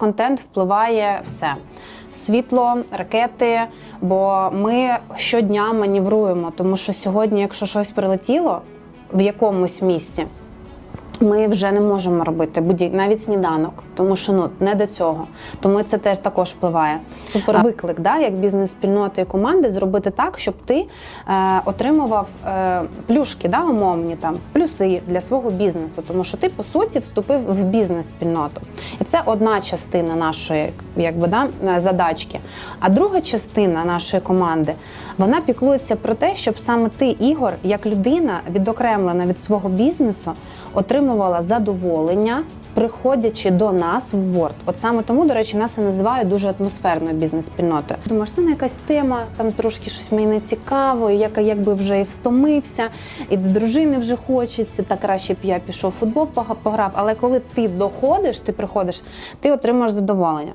Контент впливає все. Світло, ракети, бо ми щодня манівруємо, тому що сьогодні, якщо щось прилетіло в якомусь місті, ми вже не можемо робити будь навіть сніданок, тому що ну не до цього. Тому це теж також впливає. Супер виклик, да, як бізнес-спільноти і команди, зробити так, щоб ти е, отримував е, плюшки, да, умовні там плюси для свого бізнесу, тому що ти по суті вступив в бізнес-спільноту, і це одна частина нашої, якби да, е, задачки. А друга частина нашої команди вона піклується про те, щоб саме ти, Ігор, як людина, відокремлена від свого бізнесу, отримувала задоволення. Приходячи до нас в борт, от саме тому, до речі, нас і називають дуже атмосферною бізнес-спільнотою. Думаєш, ну якась тема, там трошки щось мені не цікаво, і як якби вже і встомився, і до дружини вже хочеться, та краще б я пішов в футбол пограв. Але коли ти доходиш, ти приходиш, ти отримаєш задоволення.